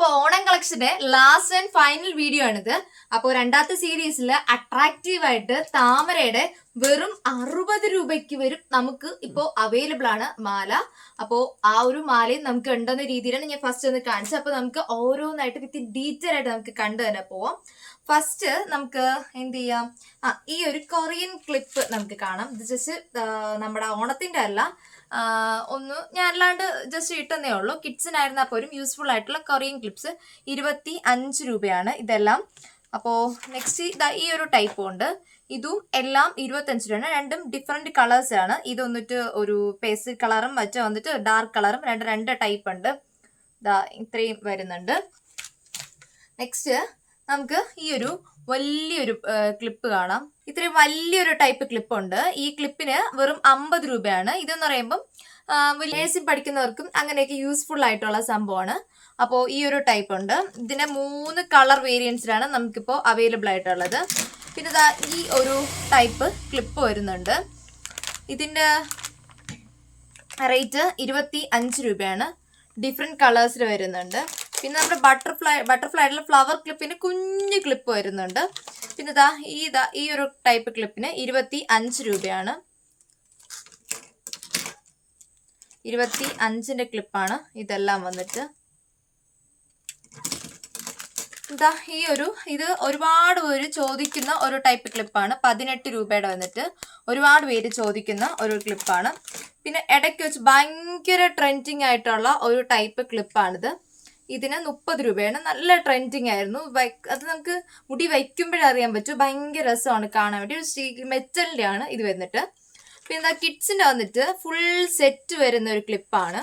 അപ്പൊ ഓണം കളക്ഷന്റെ last and final video ആണിത്. അപ്പോൾ രണ്ടാമത്തെ സീരീസിൽ അട്രാക്റ്റീവ് ആയിട്ട് താമരയുടെ വെറും അറുപത് രൂപയ്ക്ക് വരും നമുക്ക് ഇപ്പോ അവൈലബിൾ ആണ് മാല. അപ്പോ ആ ഒരു മാലയും നമുക്ക് ഉണ്ടെന്ന രീതിയിലാണ് ഞാൻ ഫസ്റ്റ് ഒന്ന് കാണിച്ചത്. അപ്പോൾ നമുക്ക് ഓരോന്നായിട്ട് വിത്ത് ഡീറ്റെയിൽ ആയിട്ട് നമുക്ക് കണ്ടു തന്നെ പോവാം. ഫസ്റ്റ് നമുക്ക് എന്ത് ചെയ്യാം? ഈ ഒരു കൊറിയൻ ക്ലിപ്പ് നമുക്ക് കാണാം. ഇത് ജസ്റ്റ് നമ്മുടെ ഓണത്തിന്റെ അല്ല ഒന്ന് ഞാൻ അല്ലാണ്ട് ജസ്റ്റ് ഇട്ടെന്നേ ഉള്ളൂ. കിഡ്സിനായിരുന്നാൽ പോലും യൂസ്ഫുൾ ആയിട്ടുള്ള കൊറിയൻ ക്ലിപ്സ് ഇരുപത്തി അഞ്ച് രൂപയാണ് ഇതെല്ലാം. അപ്പോൾ നെക്സ്റ്റ് ഇതാ ഈ ഒരു ടൈപ്പ് ഉണ്ട്. ഇതും എല്ലാം ഇരുപത്തഞ്ച് രൂപയാണ്. രണ്ടും ഡിഫറെന്റ് കളേഴ്സാണ് ഇത് വന്നിട്ട് ഒരു പേസ്റ്റ് കളറും മറ്റേ വന്നിട്ട് ഡാർക്ക് കളറും രണ്ട് രണ്ട് ടൈപ്പ് ഉണ്ട്. ഇതാ ഇത്രയും വരുന്നുണ്ട്. നെക്സ്റ്റ് നമുക്ക് ഈ ഒരു വലിയൊരു ക്ലിപ്പ് കാണാം. ഇത്രയും വലിയൊരു ടൈപ്പ് ക്ലിപ്പ് ഉണ്ട്. ഈ ക്ലിപ്പിന് വെറും അമ്പത് രൂപയാണ്. ഇതെന്ന് പറയുമ്പം നേഴ്സിംഗ് പഠിക്കുന്നവർക്കും അങ്ങനെയൊക്കെ യൂസ്ഫുൾ ആയിട്ടുള്ള സംഭവമാണ്. അപ്പോൾ ഈ ഒരു ടൈപ്പ് ഉണ്ട്. ഇതിന് മൂന്ന് കളർ വേരിയൻസിലാണ് നമുക്കിപ്പോൾ അവൈലബിൾ ആയിട്ടുള്ളത്. പിന്നെ ഇതാ ഈ ഒരു ടൈപ്പ് ക്ലിപ്പ് വരുന്നുണ്ട്. ഇതിന്റെ റേറ്റ് ഇരുപത്തി അഞ്ച് രൂപയാണ്. ഡിഫറെന്റ് കളേഴ്സിൽ വരുന്നുണ്ട്. പിന്നെ നമ്മുടെ ബട്ടർഫ്ലൈ ബട്ടർഫ്ലൈ ആയിട്ടുള്ള ഫ്ലവർ ക്ലിപ്പിന് കുഞ്ഞു ക്ലിപ്പ് വരുന്നുണ്ട്. പിന്നെ ഇതാ ഈ ഇതാ ഈ ഒരു ടൈപ്പ് ക്ലിപ്പിന് ഇരുപത്തി അഞ്ച് രൂപയാണ്. ഇരുപത്തി അഞ്ചിന്റെ ക്ലിപ്പാണ് ഇതെല്ലാം വന്നിട്ട്. ഇതാ ഈ ഒരു ഇത് ഒരുപാട് പേര് ചോദിക്കുന്ന ഒരു ടൈപ്പ് ക്ലിപ്പാണ് പതിനെട്ട് രൂപയുടെ വന്നിട്ട് ഒരുപാട് പേര് ചോദിക്കുന്ന ഒരു ക്ലിപ്പാണ് പിന്നെ ഇടയ്ക്ക് വെച്ച് ഭയങ്കര ട്രെൻഡിങ് ആയിട്ടുള്ള ഒരു ടൈപ്പ് ക്ലിപ്പാണിത് ഇതിന് മുപ്പത് രൂപയാണ്. നല്ല ട്രെൻഡിങ് ആയിരുന്നു. അത് നമുക്ക് മുടി വയ്ക്കുമ്പോഴേ അറിയാൻ പറ്റും. ഭയങ്കര രസമാണ് കാണാൻ വേണ്ടി. ഒരു മെറ്റലിന്റെ ആണ് ഇത് വന്നിട്ട് പിന്നെ കിഡ്സിന്റെ വന്നിട്ട് ഫുൾ സെറ്റ് വരുന്ന ഒരു ക്ലിപ്പാണ്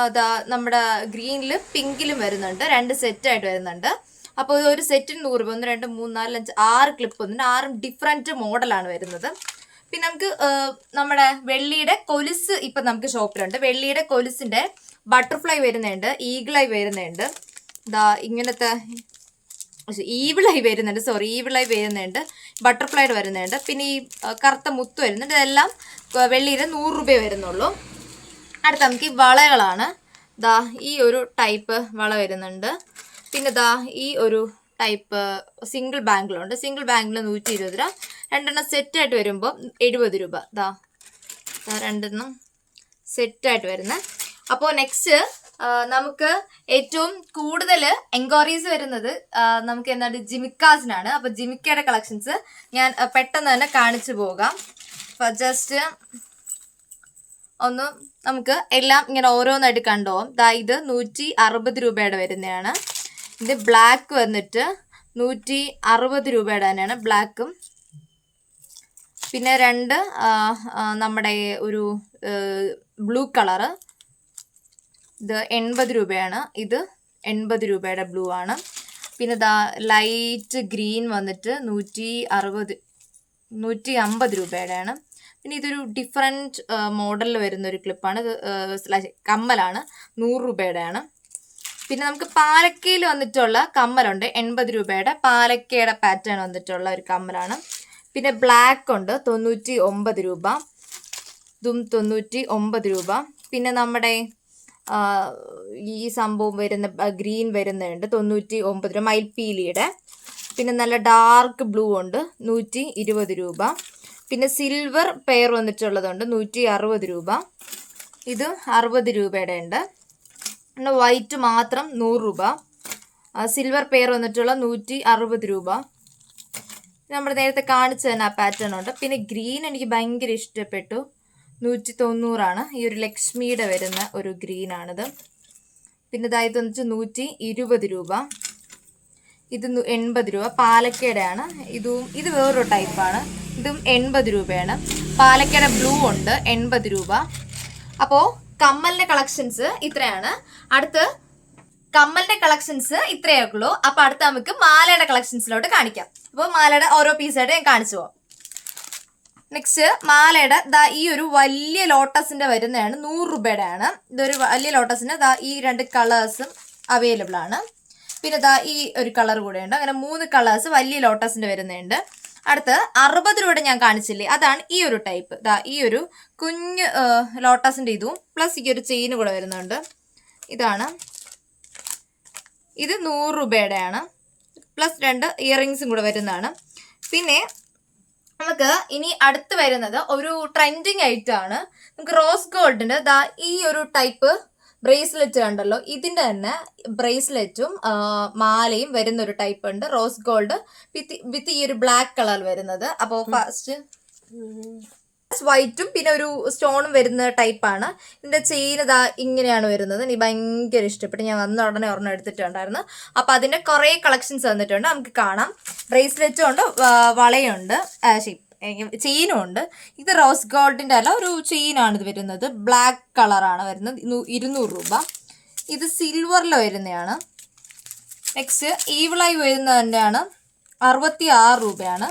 അതാ നമ്മുടെ ഗ്രീനിലും പിങ്കിലും വരുന്നുണ്ട്. രണ്ട് സെറ്റായിട്ട് വരുന്നുണ്ട്. അപ്പോൾ ഒരു സെറ്റിന് നൂറ് രൂപ ഒന്ന് രണ്ട് മൂന്ന് നാല് അഞ്ച് ആറ് ക്ലിപ്പ് വന്നിട്ട് ആറും ഡിഫറെന്റ് മോഡലാണ് വരുന്നത്. പിന്നെ നമുക്ക് നമ്മുടെ വെള്ളിയുടെ കൊലുസ് ഇപ്പം നമുക്ക് ഷോപ്പിലുണ്ട് വെള്ളിയുടെ കൊലുസിന്റെ ബട്ടർഫ്ലൈ വരുന്നുണ്ട് ഈഗിളായി വരുന്നുണ്ട്. ദാ ഇങ്ങനത്തെ ഈവിളായി വരുന്നുണ്ട് സോറി ഈവിളായി വരുന്നുണ്ട് ബട്ടർഫ്ലൈഡ് വരുന്നുണ്ട്. പിന്നെ ഈ കറുത്ത മുത്ത് വരുന്നുണ്ട്. ഇതെല്ലാം വെള്ളിയിൽ നൂറ് രൂപയെ വരുന്നുള്ളൂ. അടുത്ത നമുക്ക് ഈ വളകളാണ്. ദാ ഈ ഒരു ടൈപ്പ് വള വരുന്നുണ്ട്. പിന്നെ ദാ ഈ ഒരു ടൈപ്പ് സിംഗിൾ ബാങ്കിലുണ്ട് സിംഗിൾ ബാങ്കിൽ നൂറ്റി ഇരുപത് രൂപ. രണ്ടെണ്ണം സെറ്റായിട്ട് വരുമ്പോൾ എഴുപത് രൂപ. ദാ രണ്ടെണ്ണം സെറ്റായിട്ട് വരുന്നത്. അപ്പോൾ നെക്സ്റ്റ് നമുക്ക് ഏറ്റവും കൂടുതൽ എൻക്വയറീസ് വരുന്നത് നമുക്ക് എന്താണ് ജിമിക്കാസിനാണ്. അപ്പോൾ ജിമിക്കയുടെ കളക്ഷൻസ് ഞാൻ പെട്ടെന്ന് തന്നെ കാണിച്ചു പോകാം. ജസ്റ്റ് ഒന്ന് നമുക്ക് എല്ലാം ഇങ്ങനെ ഓരോന്നായിട്ട് കണ്ടുപോകും അതായത് നൂറ്റി അറുപത് രൂപയുടെ വരുന്നതാണ്. ഇത് ബ്ലാക്ക് വന്നിട്ട് നൂറ്റി അറുപത് രൂപയുടെ തന്നെയാണ് ബ്ലാക്കും പിന്നെ രണ്ട് നമ്മുടെ ഒരു ബ്ലൂ കളറ്. ഇത് എൺപത് രൂപയാണ്. ഇത് എൺപത് രൂപയുടെ ബ്ലൂ ആണ്. പിന്നെ ദാ ലൈറ്റ് ഗ്രീൻ വന്നിട്ട് നൂറ്റി അറുപത് നൂറ്റി അമ്പത് രൂപയുടെയാണ്. പിന്നെ ഇതൊരു ഡിഫറെന്റ് മോഡലിൽ വരുന്ന ഒരു ക്ലിപ്പാണ് ഇത് കമ്മലാണ്. നൂറ് രൂപയുടെയാണ്. പിന്നെ നമുക്ക് പാലക്കയിൽ വന്നിട്ടുള്ള കമ്മലുണ്ട്. എൺപത് രൂപയുടെ പാലക്കയുടെ പാറ്റേൺ വന്നിട്ടുള്ള ഒരു കമ്മലാണ്. പിന്നെ ബ്ലാക്ക് ഉണ്ട്. തൊണ്ണൂറ്റി ഒമ്പത് രൂപ. ഇതും തൊണ്ണൂറ്റി ഒമ്പത് രൂപ. പിന്നെ നമ്മുടെ ഈ സംഭവം വരുന്ന ഗ്രീൻ വരുന്നുണ്ട് തൊണ്ണൂറ്റി ഒമ്പത് രൂപ മയിൽപ്പീലിയുടെ പിന്നെ നല്ല ഡാർക്ക് ബ്ലൂ ഉണ്ട് നൂറ്റി ഇരുപത് രൂപ. പിന്നെ സിൽവർ പെയർ വന്നിട്ടുള്ളതുണ്ട് നൂറ്റി അറുപത് രൂപ. ഇത് അറുപത് രൂപയുടെ ഉണ്ട്. പിന്നെ വൈറ്റ് മാത്രം നൂറ് രൂപ. സിൽവർ പെയർ വന്നിട്ടുള്ള നൂറ്റി അറുപത് രൂപ നമ്മൾ നേരത്തെ കാണിച്ചു തന്നെ ആ പാറ്റേൺ ഉണ്ട്. പിന്നെ ഗ്രീൻ എനിക്ക് ഭയങ്കര ഇഷ്ടപ്പെട്ടു. നൂറ്റി തൊണ്ണൂറാണ് ഈ ഒരു ലക്ഷ്മിയുടെ വരുന്ന ഒരു ഗ്രീനാണിത്. പിന്നെ ഇതായത് വന്നിട്ട് നൂറ്റി ഇരുപത് രൂപ. ഇത് എൺപത് രൂപ. പാലക്കേടയാണ് ഇതും ഇത് വേറൊരു ടൈപ്പാണ്. ഇതും എൺപത് രൂപയാണ്. പാലക്കേട ബ്ലൂ ഉണ്ട്. എൺപത് രൂപ. അപ്പോൾ കമ്മലിന്റെ കളക്ഷൻസ് ഇത്രയാണ്. അടുത്ത് കമ്മലിന്റെ കളക്ഷൻസ് ഇത്രയേ ഉള്ളൂ. അപ്പൊ അടുത്ത് നമുക്ക് മാലയുടെ കളക്ഷൻസിലോട്ട് കാണിക്കാം. അപ്പോൾ മാലയുടെ ഓരോ പീസായിട്ട് ഞാൻ കാണിച്ചു പോവാം നെക്സ്റ്റ് മാലയുടെ ദാ ഈ ഒരു വലിയ ലോട്ടസിന്റെ വരുന്നതാണ് നൂറ് രൂപയുടെ ആണ് ഇതൊരു വലിയ ലോട്ടസിന് ദാ ഈ രണ്ട് കളേഴ്സും അവൈലബിൾ ആണ്. പിന്നെ ദാ ഈ ഒരു കളർ കൂടെ ഉണ്ട്. അങ്ങനെ മൂന്ന് കളേഴ്സ് വലിയ ലോട്ടസിന്റെ വരുന്നുണ്ട് അടുത്ത് അറുപത് രൂപയുടെ ഞാൻ കാണിച്ചില്ലേ? അതാണ് ഈ ഒരു ടൈപ്പ് ദാ ഈ ഒരു കുഞ്ഞ് ലോട്ടസിന്റെ ഇതും പ്ലസ് ഈ ഒരു ചെയിന് കൂടെ വരുന്നുണ്ട് ഇതാണ്. ഇത് നൂറ് രൂപയുടെയാണ്. പ്ലസ് രണ്ട് ഇയറിങ്സും കൂടെ വരുന്നതാണ്. പിന്നെ നമുക്ക് ഇനി അടുത്ത് വരുന്നത് ഒരു ട്രെൻഡിങ് ആയിട്ടാണ് നമുക്ക് റോസ് ഗോൾഡിന്റെ ദാ ഈ ഒരു ടൈപ്പ് ബ്രേസ്ലെറ്റ് കണ്ടല്ലോ. ഇതിന്റെ തന്നെ ബ്രേസ്ലെറ്റും മാലയും വരുന്ന ഒരു ടൈപ്പ് ഉണ്ട്. റോസ് ഗോൾഡ് വിത്ത് വിത്ത് ഈ ഒരു ബ്ലാക്ക് കളർ വരുന്നത്. അപ്പോൾ ഫസ്റ്റ് വൈറ്റും പിന്നെ ഒരു സ്റ്റോണും വരുന്ന ടൈപ്പാണ്. ഇതിന്റെ ചെയിൻ ഇതാ ഇങ്ങനെയാണ് വരുന്നത്. എനിക്ക് ഭയങ്കര ഇഷ്ടപ്പെട്ട്. ഞാൻ വന്ന ഉടനെ ഒരെണ്ണം എടുത്തിട്ടുണ്ടായിരുന്നു. അപ്പോൾ അതിന്റെ കുറേ കളക്ഷൻസ് വന്നിട്ടുണ്ട്. നമുക്ക് കാണാം. ബ്രേസ്ലെറ്റും ഉണ്ട് വളയുണ്ട് ചെയിനും ഉണ്ട്. ഇത് റോസ് ഗോൾഡിന്റെ അല്ല ഒരു ചെയിനാണ് ഇത് വരുന്നത്. ബ്ലാക്ക് കളറാണ് വരുന്നത്. ഇരുന്നൂറ് രൂപ. ഇത് സിൽവറിൽ വരുന്നതാണ്. നെക്സ്റ്റ് ഈവിളായി വരുന്നത് തന്നെയാണ് അറുപത്തി ആറ് രൂപയാണ്.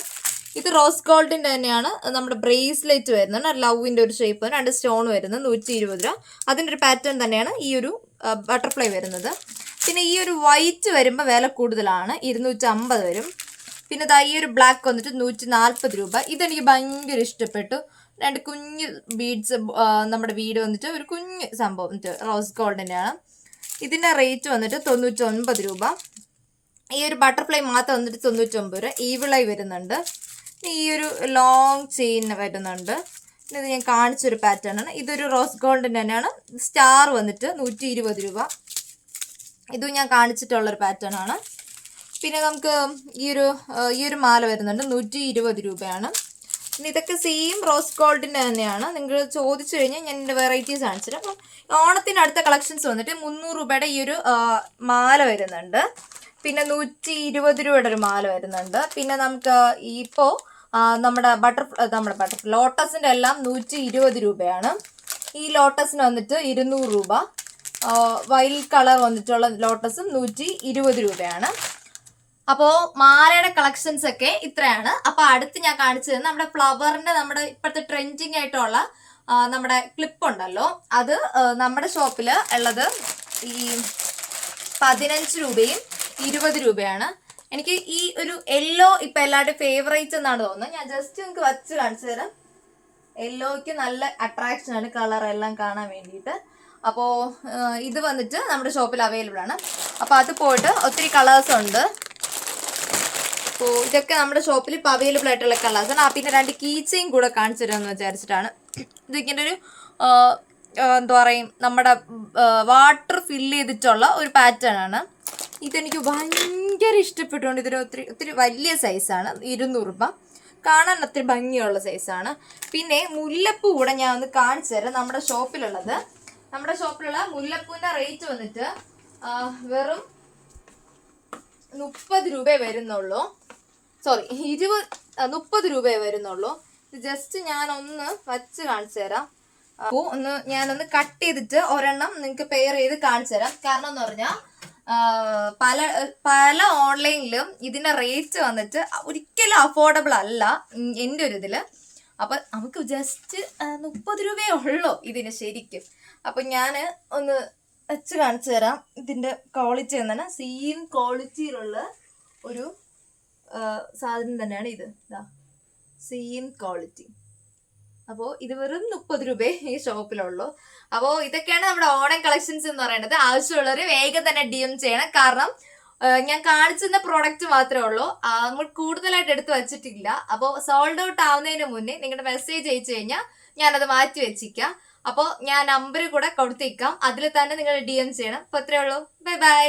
ഇത് റോസ് ഗോൾഡിന്റെ തന്നെയാണ്. നമ്മുടെ ബ്രേസ്ലെറ്റ് വരുന്നത് ലവിന്റെ ഒരു ഷേപ്പ് രണ്ട് സ്റ്റോൺ വരുന്നത് നൂറ്റി ഇരുപത് രൂപ. അതിന്റെ ഒരു പാറ്റേൺ തന്നെയാണ് ഈ ഒരു ബട്ടർഫ്ലൈ വരുന്നത്. പിന്നെ ഈ ഒരു വൈറ്റ് വരുമ്പോൾ വില കൂടുതലാണ്. ഇരുന്നൂറ്റി അമ്പത് വരും. പിന്നെ ഈ ഒരു ബ്ലാക്ക് വന്നിട്ട് നൂറ്റി നാൽപ്പത് രൂപ. ഇതെനിക്ക് ഭയങ്കര ഇഷ്ടപ്പെട്ടു. രണ്ട് കുഞ്ഞ് ബീഡ്സ് നമ്മുടെ വീട് വന്നിട്ട് ഒരു കുഞ്ഞ് സംഭവം റോസ് ഗോൾഡിന്റെയാണ് ഇതിന്റെ റേറ്റ് വന്നിട്ട് തൊണ്ണൂറ്റി ഒൻപത് രൂപ. ഈ ഒരു ബട്ടർഫ്ലൈ മാത്രം വന്നിട്ട് തൊണ്ണൂറ്റൊമ്പത് രൂപ. ഈവിളായി വരുന്നുണ്ട്. ഈ ഒരു ലോങ് ചെയിൻ വരുന്നുണ്ട്. ഇത് ഞാൻ കാണിച്ചൊരു പാറ്റേൺ ആണ്. ഇതൊരു റോസ് ഗോൾഡിന്റെ തന്നെയാണ്. സ്റ്റാർ വന്നിട്ട് നൂറ്റി ഇരുപത് രൂപ. ഇതും ഞാൻ കാണിച്ചിട്ടുള്ളൊരു പാറ്റേൺ ആണ്. പിന്നെ നമുക്ക് ഈ ഒരു ഈ ഒരു മാല വരുന്നുണ്ട്. നൂറ്റി ഇരുപത് രൂപയാണ്. പിന്നെ ഇതൊക്കെ സെയിം റോസ് ഗോൾഡിന്റെ തന്നെയാണ്. നിങ്ങൾ ചോദിച്ചു കഴിഞ്ഞാൽ ഞാൻ എന്റെ വെറൈറ്റീസ് കാണിച്ചിട്ട് അപ്പം ഓണത്തിന്റെ അടുത്ത കളക്ഷൻസ് വന്നിട്ട് മുന്നൂറ് രൂപയുടെ ഈ ഒരു മാല വരുന്നുണ്ട്. പിന്നെ നൂറ്റി ഇരുപത് രൂപയുടെ ഒരു മാല വരുന്നുണ്ട്. പിന്നെ നമുക്ക് ഇപ്പോൾ നമ്മുടെ ബട്ടർ നമ്മുടെ ബട്ടർ ലോട്ടസിന്റെ എല്ലാം നൂറ്റി ഇരുപത് രൂപയാണ്. ഈ ലോട്ടസിന് വന്നിട്ട് ഇരുന്നൂറ് രൂപ. വൈൽഡ് കളർ വന്നിട്ടുള്ള ലോട്ടസും നൂറ്റി ഇരുപത് രൂപയാണ്. അപ്പോൾ മാലയുടെ കളക്ഷൻസ് ഒക്കെ ഇത്രയാണ്. അപ്പോൾ അടുത്ത് ഞാൻ കാണിച്ചു തരുന്നത് നമ്മുടെ ഫ്ലവറിന്റെ നമ്മുടെ ഇപ്പോഴത്തെ ട്രെൻഡിങ് ആയിട്ടുള്ള നമ്മുടെ ക്ലിപ്പ് ഉണ്ടല്ലോ. അത് നമ്മുടെ ഷോപ്പിൽ ഉള്ളത് ഈ പതിനഞ്ച് രൂപയും ഇരുപത് രൂപയാണ്. എനിക്ക് ഈ ഒരു യെല്ലോ ഇപ്പൊ എല്ലാവരുടെയും ഫേവറേറ്റ് എന്നാണ് തോന്നുന്നത്. ഞാൻ ജസ്റ്റ് നിങ്ങൾക്ക് വച്ച് കാണിച്ചു തരാം. യെല്ലോയ്ക്ക് നല്ല അട്രാക്ഷൻ ആണ് കളർ എല്ലാം കാണാൻ വേണ്ടിയിട്ട്. അപ്പോൾ ഇത് വന്നിട്ട് നമ്മുടെ ഷോപ്പിൽ അവൈലബിൾ ആണ്. അപ്പോൾ അത് പോയിട്ട് ഒത്തിരി കളേഴ്സ് ഉണ്ട്. അപ്പോൾ ഇതൊക്കെ നമ്മുടെ ഷോപ്പിൽ ഇപ്പോൾ അവൈലബിൾ ആയിട്ടുള്ള കളേഴ്സ് ആണ്. ആ പിന്നെ രണ്ട് കീച്ചയും കൂടെ കാണിച്ചു തരാമെന്ന് വിചാരിച്ചിട്ടാണ്. ഇത് ഇങ്ങനെ ഒരു എന്താ പറയും നമ്മുടെ വാട്ടർ ഫില്ല് ചെയ്തിട്ടുള്ള ഒരു പാറ്റേൺ ആണ്. ഇതെനിക്ക് ഭയങ്കര ഇഷ്ടപ്പെട്ടുകൊണ്ട് ഇതൊരു ഒത്തിരി ഒത്തിരി വലിയ സൈസാണ് ഇരുന്നൂറ് രൂപ. കാണാൻ അത്ര ഭംഗിയുള്ള സൈസാണ് പിന്നെ മുല്ലപ്പൂ കൂടെ ഞാൻ ഒന്ന് കാണിച്ചു തരാം. നമ്മുടെ ഷോപ്പിലുള്ളത്. നമ്മുടെ ഷോപ്പിലുള്ള മുല്ലപ്പൂവിന്റെ റേറ്റ് വന്നിട്ട് വെറും മുപ്പത് രൂപയെ വരുന്നുള്ളൂ. സോറി ഇരുപത് മുപ്പത് രൂപയെ വരുന്നുള്ളൂ. ജസ്റ്റ് ഞാൻ ഒന്ന് വച്ച് കാണിച്ചു തരാം. അപ്പോൾ ഒന്ന് ഞാനൊന്ന് കട്ട് ചെയ്തിട്ട് ഒരെണ്ണം നിങ്ങൾക്ക് പെയർ ചെയ്ത് കാണിച്ചു തരാം. കാരണം എന്ന് പറഞ്ഞാൽ പല പല ഓൺലൈനിലും ഇതിന്റെ റേറ്റ് വന്നിട്ട് ഒരിക്കലും അഫോർഡബിൾ അല്ല എന്റെ ഒരു ഇതിൽ അപ്പം നമുക്ക് ജസ്റ്റ് മുപ്പത് രൂപയേ ഉള്ളൂ ഇതിന് ശരിക്കും. അപ്പം ഞാൻ ഒന്ന് വെച്ച് കാണിച്ചു തരാം ഇതിന്റെ ക്വാളിറ്റി എന്താണ് സെയിം ക്വാളിറ്റിയിലുള്ള ഒരു സാധനം തന്നെയാണ് ഇത്. സെയിം ക്വാളിറ്റി അപ്പോൾ ഇത് വെറും മുപ്പത് രൂപയെ ഈ ഷോപ്പിലുള്ളൂ. അപ്പോൾ ഇതൊക്കെയാണ് നമ്മുടെ ഓണം കളക്ഷൻസ് എന്ന് പറയുന്നത്. ആവശ്യമുള്ളവർ വേഗം തന്നെ ഡി എം ചെയ്യണം. കാരണം ഞാൻ കാണിച്ചിരുന്ന പ്രോഡക്റ്റ് മാത്രമേ ഉള്ളൂ. നമ്മൾ കൂടുതലായിട്ട് എടുത്തു വെച്ചിട്ടില്ല. അപ്പോൾ സോൾഡ് ഔട്ട് ആവുന്നതിന് മുന്നേ നിങ്ങളുടെ മെസ്സേജ് അയച്ചു കഴിഞ്ഞാൽ ഞാനത് മാറ്റി വെച്ചിരിക്കാം അപ്പോൾ ഞാൻ നമ്പർ കൂടെ കൊടുത്തേക്കാം. അതിൽ തന്നെ നിങ്ങൾ ഡി എം ചെയ്യണം. അപ്പോൾ അത്രേ ഉള്ളൂ. Bye bye